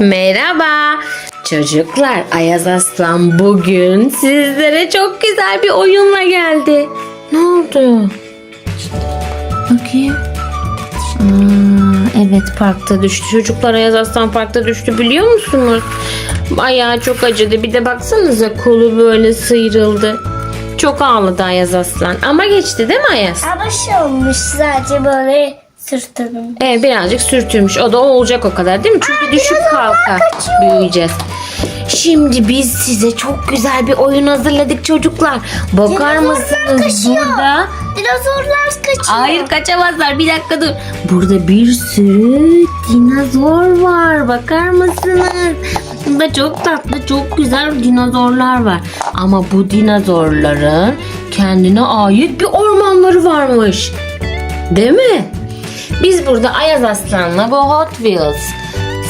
Merhaba çocuklar Ayaz Aslan bugün sizlere çok güzel bir oyunla geldi. Ne oldu? Bakayım. Evet parkta düştü. Çocuklar Ayaz Aslan parkta düştü biliyor musunuz? Ayağı çok acıdı. Bir de baksanıza kolu böyle sıyrıldı. Çok ağladı Ayaz Aslan. Ama geçti değil mi Ayaz? Ama şey olmuş sadece böyle sırtının. Evet birazcık sürtülmüş. O da olacak o kadar değil mi? Çünkü düşüp kalka büyüyeceğiz. Şimdi biz size çok güzel bir oyun hazırladık çocuklar. Bakar Dinozorlar mısınız kaçıyor. burada? Dinozorlar kaçıyor. Hayır kaçamazlar. Bir dakika dur. Burada bir sürü dinozor var. Bakar mısınız? Burada çok tatlı, çok güzel dinozorlar var. Ama bu dinozorların kendine ait bir ormanları varmış. Değil mi? Biz burada Ayaz Aslan'la bu Hot Wheels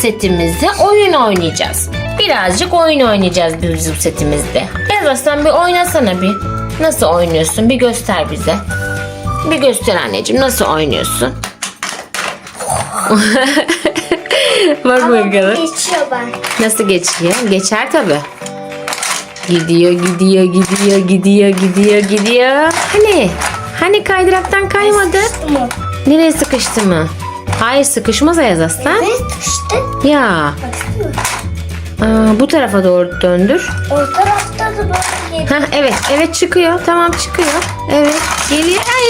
setimizde oyun oynayacağız. Birazcık oyun oynayacağız biz bu setimizde. Ayaz Aslan bir oynasana bir. Nasıl oynuyorsun? Bir göster bize. Bir göster anneciğim nasıl oynuyorsun? Bak Ama bakalım. geçiyor bak. Nasıl geçiyor? Geçer tabi. Gidiyor, gidiyor, gidiyor, gidiyor, gidiyor, gidiyor. Hani? Hani kaydıraktan kaymadı? Mı? Nereye sıkıştı mı? Hayır sıkışmaz Ayaz Aslan. Evet işte. Ya. Baksana. Aa, bu tarafa doğru döndür. O tarafta da böyle geliyor. Hah, evet, evet çıkıyor. Tamam çıkıyor. Evet, geliyor. Ay,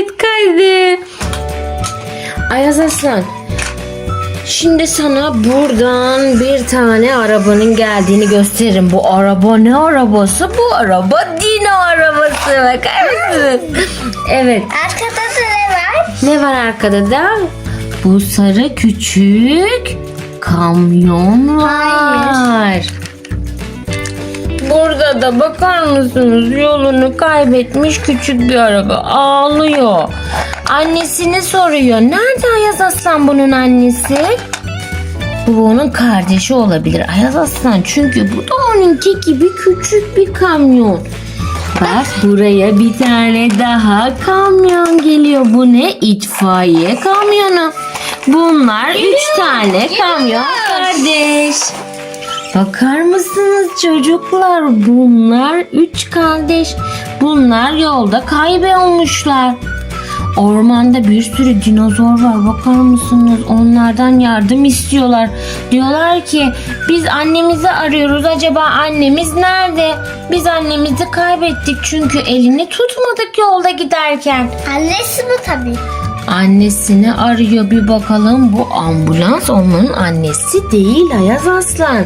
Evet, kaydı. Ayaz Aslan. Şimdi sana buradan bir tane arabanın geldiğini gösteririm. Bu araba ne arabası? Bu araba Dino arabası. Bakar mısınız? Evet. Arkada da ne var? Ne var arkada da? Bu sarı küçük kamyon var. Burada da bakar mısınız yolunu kaybetmiş küçük bir araba ağlıyor. Annesini soruyor. Nerede Ayaz Aslan bunun annesi? Bu onun kardeşi olabilir Ayaz Aslan çünkü bu da onunki gibi küçük bir kamyon. Bak buraya bir tane daha kamyon geliyor. Bu ne? İtfaiye kamyonu. Bunlar üç tane kamyon kardeş. Bakar mısınız çocuklar? Bunlar üç kardeş. Bunlar yolda kaybolmuşlar. Ormanda bir sürü dinozor var. Bakar mısınız? Onlardan yardım istiyorlar. Diyorlar ki biz annemizi arıyoruz. Acaba annemiz nerede? Biz annemizi kaybettik çünkü elini tutmadık yolda giderken. Annesi bu tabii. Annesini arıyor bir bakalım. Bu ambulans onların annesi değil Ayaz Aslan.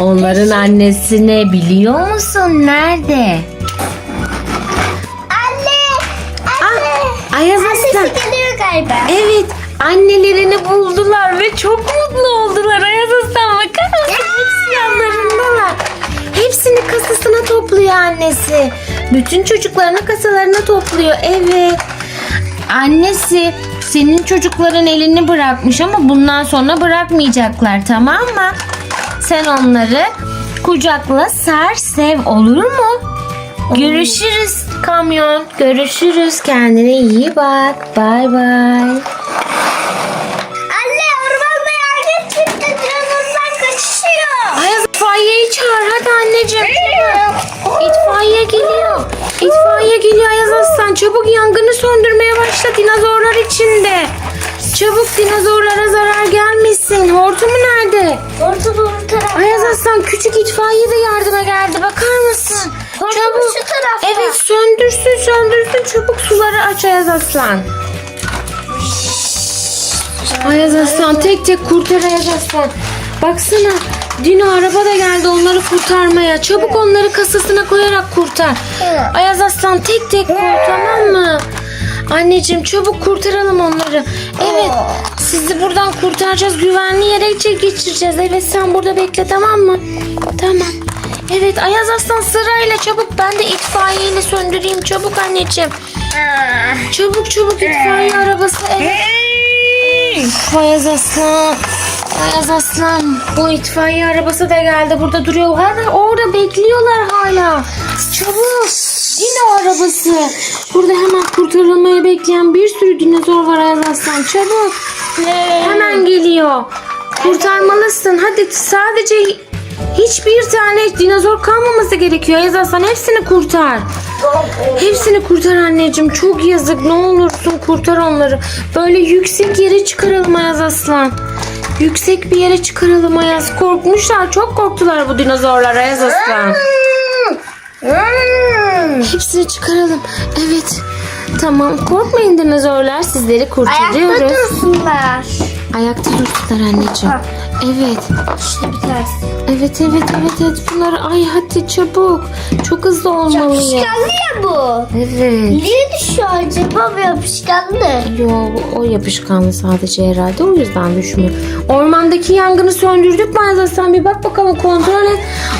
Onların annesini biliyor musun? Nerede? Galiba. Evet annelerini buldular ve çok mutlu oldular. Ayaz Aslan bakar mısın? Hepsi yanlarındalar. Hepsini kasasına topluyor annesi. Bütün çocuklarını kasalarına topluyor. Evet. Annesi senin çocukların elini bırakmış ama bundan sonra bırakmayacaklar tamam mı? Sen onları kucakla sar sev olur mu? Görüşürüz kamyon. Görüşürüz. Kendine iyi bak. Bay bay. Anne ormanda yangın çıktı. Dinozorlar kaçışıyor. Ayaz itfaiyeyi çağır hadi anneciğim. İtfaiye geliyor. İtfaiye geliyor Ayaz Aslan. Çabuk yangını söndürmeye başla dinozorlar içinde. Çabuk dinozorlara zarar gelmesin. Hortumu nerede? Orta doğru tarafta. Ayaz Aslan küçük itfaiye de yardıma geldi. Bakar mısın? Hortum Çabuk. şu tarafta. Evet söndürsün söndürsün. Çabuk suları aç Ayaz Aslan. Ayaz Aslan tek tek kurtar Ayaz Aslan. Baksana Dino araba da geldi onları kurtarmaya. Çabuk onları kasasına koyarak kurtar. Evet. Ayaz Aslan tek tek kur tamam mı? Anneciğim çabuk kurtaralım onları. Evet sizi buradan kurtaracağız. Güvenli yere geçireceğiz. Evet sen burada bekle tamam mı? Tamam. Evet Ayaz Aslan sırayla çabuk ben de itfaiyeyle söndüreyim. Çabuk anneciğim. Aa. Çabuk çabuk itfaiye arabası. Evet. Ayaz Aslan. Ayaz Aslan. Bu itfaiye arabası da geldi. Burada duruyor. Hala orada bekliyorlar hala. Çabuk. Yine arabası. Burada hemen kurtarılmayı bekleyen bir sürü dinozor var Ayaz Aslan. Çabuk. Hemen geliyor. Kurtarmalısın. Hadi sadece hiçbir tane dinozor kalmaması gerekiyor. Ayaz Aslan hepsini kurtar. Hepsini kurtar anneciğim. Çok yazık. Ne olursun kurtar onları. Böyle yüksek yere çıkaralım Ayaz Aslan. Yüksek bir yere çıkaralım Ayaz. Korkmuşlar. Çok korktular bu dinozorlar Ayaz Aslan. Hepsini çıkaralım. Evet. Tamam. Korkmayın dinozorlar. Sizleri kurtarıyoruz. Ayakta dursunlar. Ayakta dursunlar anneciğim. Ha. Evet. İşte bir tanesi. Evet evet evet evet bunlar ay hadi çabuk. Çok hızlı olmalıyız. Yapışkanlı ya bu. Evet. Nereye düşüyor acaba bu yapışkanlı? Yo o yapışkanlı sadece herhalde o yüzden düşmüyor. Ormandaki yangını söndürdük Ayaz Aslan? bir bak bakalım kontrol et.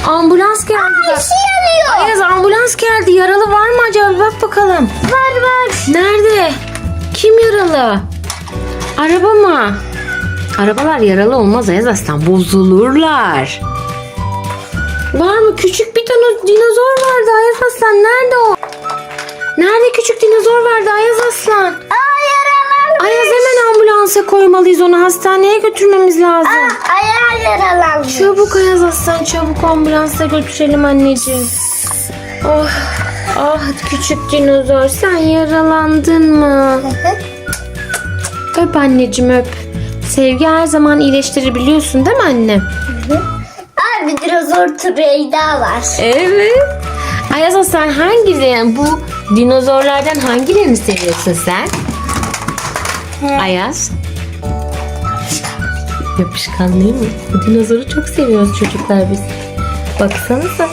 Ambulans geldi. Ay şey yanıyor. Ayaz ambulans geldi. Yaralı var mı acaba? Bir bak bakalım. Var var. Nerede? Kim yaralı? Araba mı? Arabalar yaralı olmaz Ayaz Aslan. Bozulurlar. Var mı? Küçük bir tane dinozor vardı Ayaz Aslan. Nerede o? Nerede küçük dinozor vardı Ayaz Aslan? Aa yaralanmış. Ayaz hemen ambulansa koymalıyız onu. Hastaneye götürmemiz lazım. Aa, ayağı yaralanmış. Çabuk Ayaz Aslan çabuk ambulansa götürelim anneciğim. Oh, ah küçük dinozor sen yaralandın mı? Öp anneciğim öp. Sevgi her zaman iyileştirir biliyorsun değil mi anne? Aa bir dinozor türeyi daha var. Evet. Ayaz Aslan hangileri bu dinozorlardan hangilerini seviyorsun sen? Ayaz. Yapışkan değil mi? Bu dinozoru çok seviyoruz çocuklar biz. Baksanıza.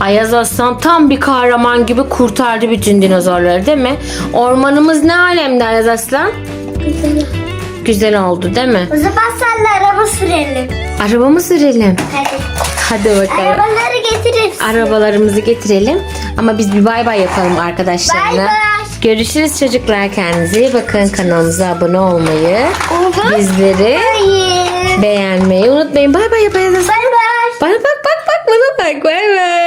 Ayaz Aslan tam bir kahraman gibi kurtardı bütün dinozorları değil mi? Ormanımız ne alemde Ayaz Aslan? Güzel oldu değil mi? O zaman senle araba sürelim. Araba mı sürelim? Hadi. Hadi bakalım. Arabaları getiririz. Arabalarımızı getirelim. Ama biz bir bay bay yapalım arkadaşlarla. Bay bay. Görüşürüz çocuklar. Kendinize iyi bakın. Kanalımıza abone olmayı, Oha. bizleri Hayır. beğenmeyi unutmayın. Bay bay yapayız. Bay bay. Bay bak bak bak bana bak. Bay bay.